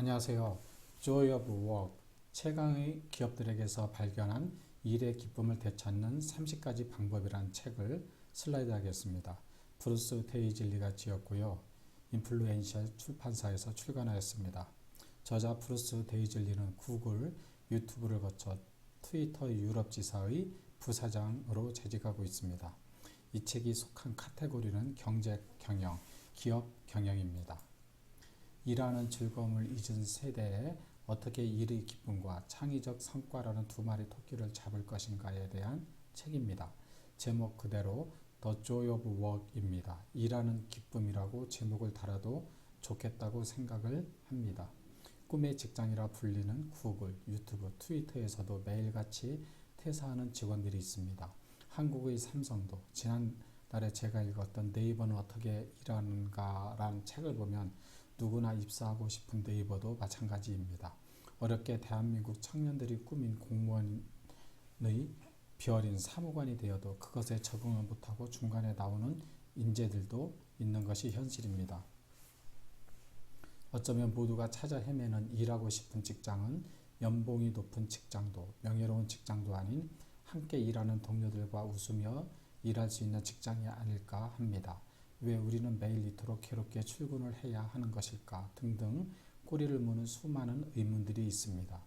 안녕하세요. Joy of Work 최강의 기업들에게서 발견한 일의 기쁨을 되찾는 30가지 방법이란 책을 슬라이드 하겠습니다. 브루스 테이즐리가 지었고요. 인플루엔셜 출판사에서 출간하였습니다. 저자 브루스 데이즐리는 구글, 유튜브를 거쳐 트위터 유럽 지사의 부사장으로 재직하고 있습니다. 이 책이 속한 카테고리는 경제 경영, 기업 경영입니다. 일하는 즐거움을 잊은 세대에 어떻게 일의 기쁨과 창의적 성과라는 두 마리 토끼를 잡을 것인가에 대한 책입니다. 제목 그대로 The Joy of Work입니다. 일하는 기쁨이라고 제목을 달아도 좋겠다고 생각을 합니다. 꿈의 직장이라 불리는 구글, 유튜브, 트위터에서도 매일같이 퇴사하는 직원들이 있습니다. 한국의 삼성도 지난달에 제가 읽었던 네이버는 어떻게 일하는가라는 책을 보면 누구나 입사하고 싶은 네이버도 마찬가지입니다. 어렵게 대한민국 청년들이 꾸민 공무원의 별인 사무관이 되어도 그것에 적응을 못하고 중간에 나오는 인재들도 있는 것이 현실입니다. 어쩌면 모두가 찾아 헤매는 일하고 싶은 직장은 연봉이 높은 직장도 명예로운 직장도 아닌 함께 일하는 동료들과 웃으며 일할 수 있는 직장이 아닐까 합니다. 왜 우리는 매일 이토록 괴롭게 출근을 해야 하는 것일까 등등 꼬리를 무는 수많은 의문들이 있습니다.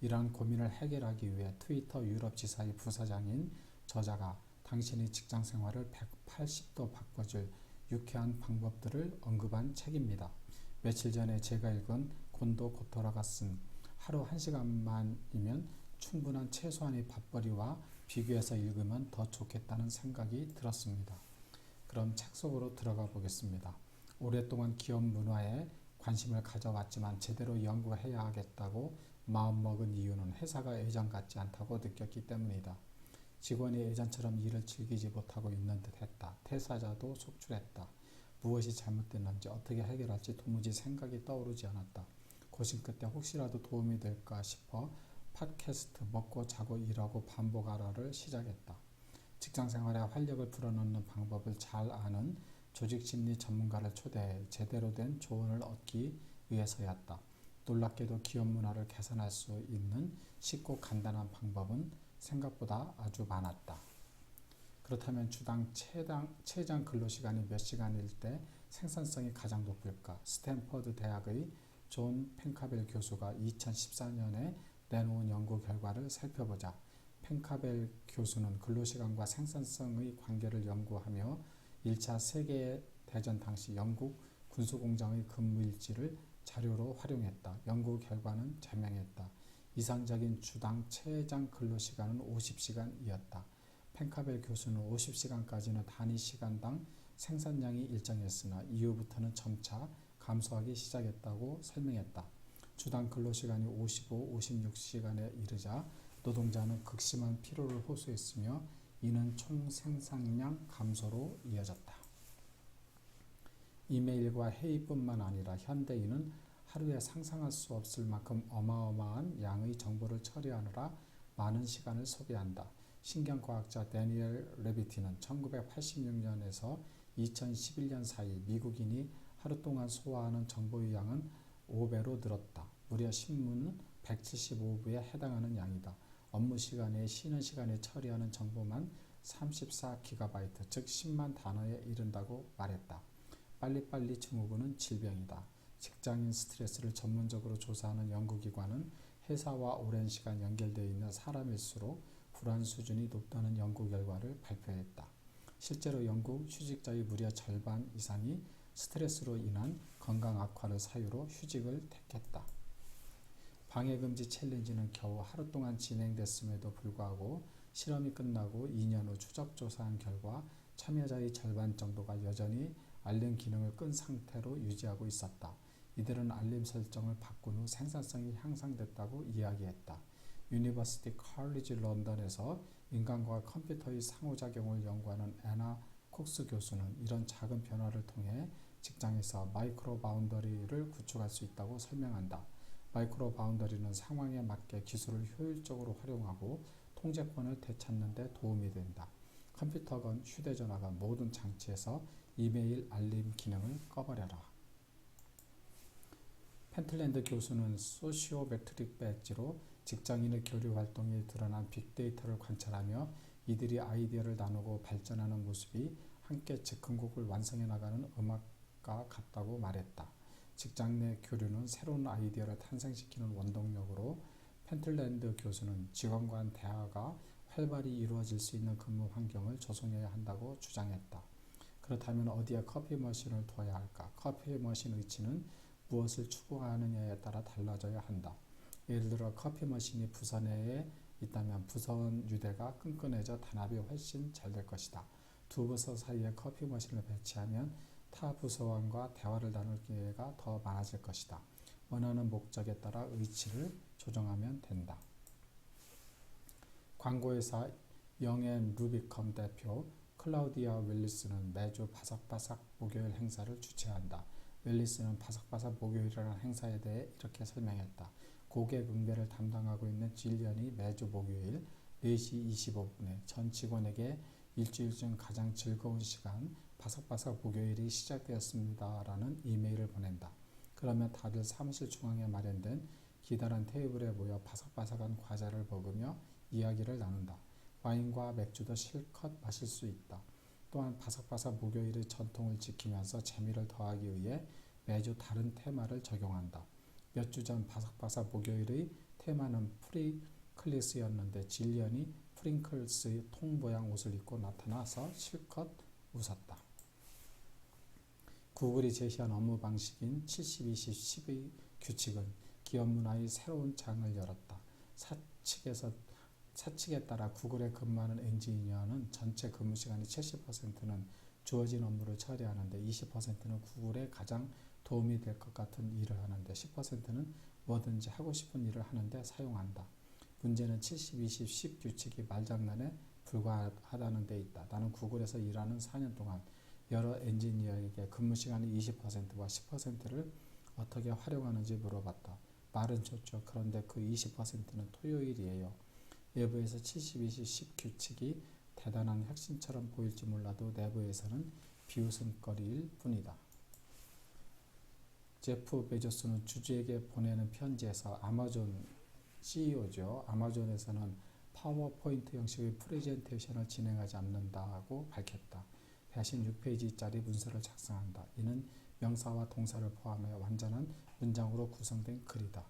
이러한 고민을 해결하기 위해 트위터 유럽 지사의 부사장인 저자가 당신의 직장 생활을 180도 바꿔줄 유쾌한 방법들을 언급한 책입니다. 며칠 전에 제가 읽은 곤도 고토라가 쓴 하루 한 시간만이면 충분한 최소한의 밥벌이와 비교해서 읽으면 더 좋겠다는 생각이 들었습니다. 그럼 책 속으로 들어가 보겠습니다. 오랫동안 기업 문화에 관심을 가져왔지만 제대로 연구해야 하겠다고 마음먹은 이유는 회사가 예전 같지 않다고 느꼈기 때문이다. 직원이 예전처럼 일을 즐기지 못하고 있는 듯 했다. 퇴사자도 속출했다. 무엇이 잘못됐는지 어떻게 해결할지 도무지 생각이 떠오르지 않았다. 고심 끝에 혹시라도 도움이 될까 싶어 팟캐스트 먹고 자고 일하고 반복하라를 시작했다. 직장 생활에 활력을 불어넣는 방법을 잘 아는 조직 심리 전문가를 초대해 제대로 된 조언을 얻기 위해서였다. 놀랍게도 기업 문화를 개선할 수 있는 쉽고 간단한 방법은 생각보다 아주 많았다. 그렇다면 주당 최당, 최장 근로시간이 몇 시간일 때 생산성이 가장 높을까? 스탠퍼드 대학의 존 펜카벨 교수가 2014년에 내놓은 연구 결과를 살펴보자. 펜카벨 교수는 근로시간과 생산성의 관계를 연구하며 1차 세계대전 당시 영국 군수공장의 근무일지를 자료로 활용했다. 연구 결과는 자명했다. 이상적인 주당 최장 근로시간은 50시간이었다. 펜카벨 교수는 50시간까지는 단위 시간당 생산량이 일정했으나 이후부터는 점차 감소하기 시작했다고 설명했다. 주당 근로시간이 55, 56시간에 이르자 노동자는 극심한 피로를 호소했으며 이는 총 생산량 감소로 이어졌다. 이메일과 회의뿐만 아니라 현대인은 하루에 상상할 수 없을 만큼 어마어마한 양의 정보를 처리하느라 많은 시간을 소비한다. 신경과학자 데니엘 레비티는 1986년에서 2011년 사이 미국인이 하루 동안 소화하는 정보의 양은 5배로 늘었다. 무려 신문은 175부에 해당하는 양이다. 업무 시간에 쉬는 시간에 처리하는 정보만 34GB, 즉 10만 단어에 이른다고 말했다. 빨리빨리 증후군은 질병이다. 직장인 스트레스를 전문적으로 조사하는 연구기관은 회사와 오랜 시간 연결되어 있는 사람일수록 불안 수준이 높다는 연구 결과를 발표했다. 실제로 영국 휴직자의 무려 절반 이상이 스트레스로 인한 건강 악화를 사유로 휴직을 택했다. 방해금지 챌린지는 겨우 하루 동안 진행됐음에도 불구하고 실험이 끝나고 2년 후 추적 조사한 결과 참여자의 절반 정도가 여전히 알림 기능을 끈 상태로 유지하고 있었다. 이들은 알림 설정을 바꾼 후 생산성이 향상됐다고 이야기했다. 유니버시티 컬리지 런던에서 인간과 컴퓨터의 상호작용을 연구하는 애나 콕스 교수는 이런 작은 변화를 통해 직장에서 마이크로 바운더리를 구축할 수 있다고 설명한다. 마이크로 바운더리는 상황에 맞게 기술을 효율적으로 활용하고 통제권을 되찾는 데 도움이 된다. 컴퓨터건 휴대전화건 모든 장치에서 이메일 알림 기능을 꺼버려라. 펜틀랜드 교수는 소시오메트릭 배지로 직장인의 교류 활동이 드러난 빅데이터를 관찰하며 이들이 아이디어를 나누고 발전하는 모습이 함께 즉흥곡을 완성해 나가는 음악과 같다고 말했다. 직장 내 교류는 새로운 아이디어를 탄생시키는 원동력으로 펜틀랜드 교수는 직원 간 대화가 활발히 이루어질 수 있는 근무 환경을 조성해야 한다고 주장했다. 그렇다면 어디에 커피 머신을 둬야 할까? 커피 머신 위치는 무엇을 추구하느냐에 따라 달라져야 한다. 예를 들어 커피 머신이 부서 내에 있다면 부서원 유대가 끈끈해져 단합이 훨씬 잘 될 것이다. 두 부서 사이에 커피 머신을 배치하면 타 부서원과 대화를 나눌 기회가 더 많아질 것이다. 원하는 목적에 따라 위치를 조정하면 된다. 광고회사 영앤 루비컴 대표 클라우디아 웰리스는 매주 바삭바삭 목요일 행사를 주최한다. 웰리스는 바삭바삭 목요일이라는 행사에 대해 이렇게 설명했다. 고객 응대를 담당하고 있는 질리언이 매주 목요일 4시 25분에 전 직원에게 일주일 중 가장 즐거운 시간 바삭바삭 목요일이 시작되었습니다. 라는 이메일을 보낸다. 그러면 다들 사무실 중앙에 마련된 기다란 테이블에 모여 바삭바삭한 과자를 먹으며 이야기를 나눈다. 와인과 맥주도 실컷 마실 수 있다. 또한 바삭바삭 목요일의 전통을 지키면서 재미를 더하기 위해 매주 다른 테마를 적용한다. 몇 주 전 바삭바삭 목요일의 테마는 프리클리스였는데 질리언이 프링클스의 통 모양 옷을 입고 나타나서 실컷 웃었다. 구글이 제시한 업무 방식인 70-20-10의 규칙은 기업 문화의 새로운 장을 열었다. 사측에서 사측에 따라 구글에 근무하는 엔지니어는 전체 근무 시간의 70%는 주어진 업무를 처리하는데 20%는 구글에 가장 도움이 될 것 같은 일을 하는데 10%는 뭐든지 하고 싶은 일을 하는데 사용한다. 문제는 70, 20, 10 규칙이 말장난에 불과하다는 데 있다. 나는 구글에서 일하는 4년 동안 여러 엔지니어에게 근무 시간의 20%와 10%를 어떻게 활용하는지 물어봤다. 말은 좋죠. 그런데 그 20%는 토요일이에요. 외부에서 70, 20, 10 규칙이 대단한 혁신처럼 보일지 몰라도 내부에서는 비웃음거리일 뿐이다. 제프 베조스는 주주에게 보내는 편지에서 아마존 CEO죠. 아마존에서는 파워포인트 형식의 프레젠테이션을 진행하지 않는다고 밝혔다. 대신 6페이지짜리 문서를 작성한다. 이는 명사와 동사를 포함해 완전한 문장으로 구성된 글이다.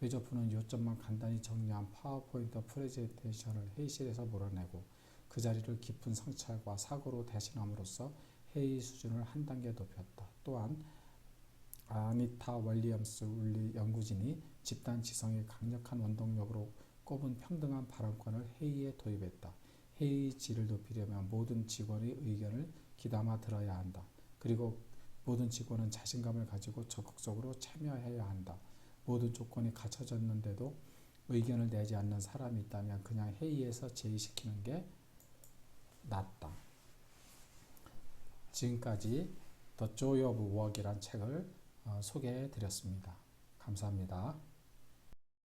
베조프는 요점만 간단히 정리한 파워포인트 프레젠테이션을 회의실에서 몰아내고 그 자리를 깊은 성찰과 사고로 대신함으로써 회의 수준을 한 단계 높였다. 또한 아니타 월리엄스 울리 연구진이 집단 지성의 강력한 원동력으로 꼽은 평등한 발언권을 회의에 도입했다. 회의 질을 높이려면 모든 직원의 의견을 귀담아 들어야 한다. 그리고 모든 직원은 자신감을 가지고 적극적으로 참여해야 한다. 모든 조건이 갖춰졌는데도 의견을 내지 않는 사람이 있다면 그냥 회의에서 제의시키는 게 낫다. 지금까지 The of Work이란 책을 어, 소개해 드렸습니다. 감사합니다.